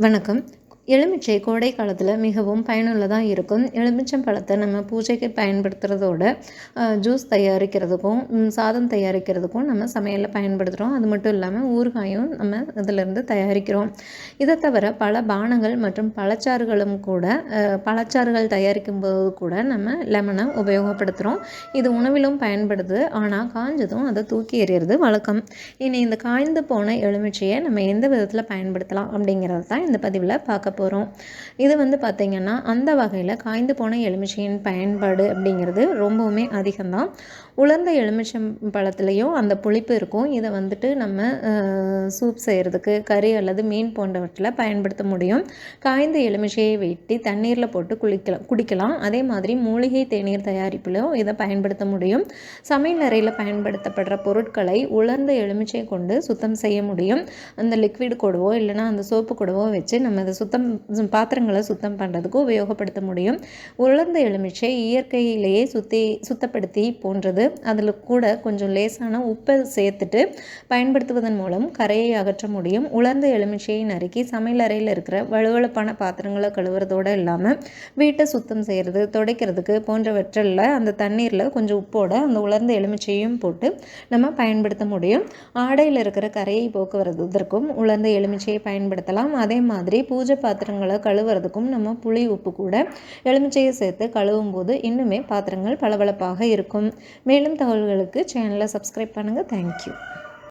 வணக்கம். எலுமிச்சை கோடை காலத்தில் மிகவும் பயனுள்ளதாக இருக்கும். எலுமிச்சம் பழத்தை நம்ம பூஜைக்கு பயன்படுத்துகிறதோட ஜூஸ் தயாரிக்கிறதுக்கும் சாதம் தயாரிக்கிறதுக்கும் நம்ம சமையலில் பயன்படுத்துகிறோம் அது மட்டும் இல்லாமல் ஊறுகாயும் நம்ம இதிலிருந்து தயாரிக்கிறோம். இதை தவிர பல பானங்கள் மற்றும் பழச்சாறுகளும் கூட பழச்சாறுகள் தயாரிக்கும் போது கூட நம்ம லெமனை உபயோகப்படுத்துகிறோம் இது உணவிலும் பயன்படுது. ஆனால் காஞ்சதும் அதை தூக்கி எறிகிறது வழக்கம். இனி இந்த காய்ந்து போன எலுமிச்சையை நம்ம எந்த விதத்தில் பயன்படுத்தலாம் அப்படிங்கிறது தான் இந்த பதிவில் பார்க்க போகிறோம் இது வந்து பார்த்திங்கன்னா அந்த வகையில் காய்ந்து போன எலுமிச்சையின் பயன்பாடு அப்படிங்கிறது ரொம்பவுமே அதிகம்தான். உலர்ந்த எலுமிச்சம் பழத்துலேயும் அந்த புளிப்பு இருக்கும். இதை வந்துட்டு நம்ம சூப் செய்கிறதுக்கு கறி அல்லது மீன் போன்றவற்றில் பயன்படுத்த முடியும். காய்ந்த எலுமிச்சையை வெட்டி தண்ணீரில் போட்டு குளிக்கலாம் குடிக்கலாம். அதே மாதிரி மூலிகை தேநீர் தயாரிப்பிலும் இதை பயன்படுத்த முடியும். சமையல் அறையில் பயன்படுத்தப்படுற பொருட்களை உலர்ந்த எலுமிச்சை கொண்டு சுத்தம் செய்ய முடியும். அந்த லிக்விட் கூடவோ இல்லைனா அந்த சோப்பு கூடவோ வச்சு நம்ம அதை சுத்தம் பாத்திரங்களை சுத்தம் பண்ணுறதுக்கு உபயோகப்படுத்த முடியும். உலர்ந்த எலுமிச்சை இயற்கையிலேயே சுத்தி சுத்தப்படுத்தி போன்றது. அதில் கூட கொஞ்சம் லேசான உப்பை சேர்த்துட்டு பயன்படுத்துவதன் மூலம் கரையை அகற்ற முடியும். உலர்ந்த எலுமிச்சையை நறுக்கி சமையல் அறையில் இருக்கிற வலுவழுப்பான பாத்திரங்களை கழுவுறதோடு இல்லாமல் வீட்டை சுத்தம் செய்கிறது துடைக்கிறதுக்கு போன்றவற்றில் அந்த தண்ணீரில் கொஞ்சம் உப்போட அந்த உலர்ந்த எலுமிச்சையும் போட்டு நம்ம பயன்படுத்த முடியும். ஆடையில் இருக்கிற கரையை போக்குவரத்துக்கும் உலர்ந்த எலுமிச்சையை பயன்படுத்தலாம். அதே மாதிரி பூஜை பாத்திரம் பாத்திரங்களை கழுவுறதுக்கும் நம்ம புளி உப்பு கூட எலுமிச்சையை சேர்த்து கழுவும் போது இன்னுமே பாத்திரங்கள் பளபளப்பாக இருக்கும். மேலும் தகவல்களுக்கு சேனலை சப்ஸ்கிரைப் பண்ணுங்கள் தேங்க்யூ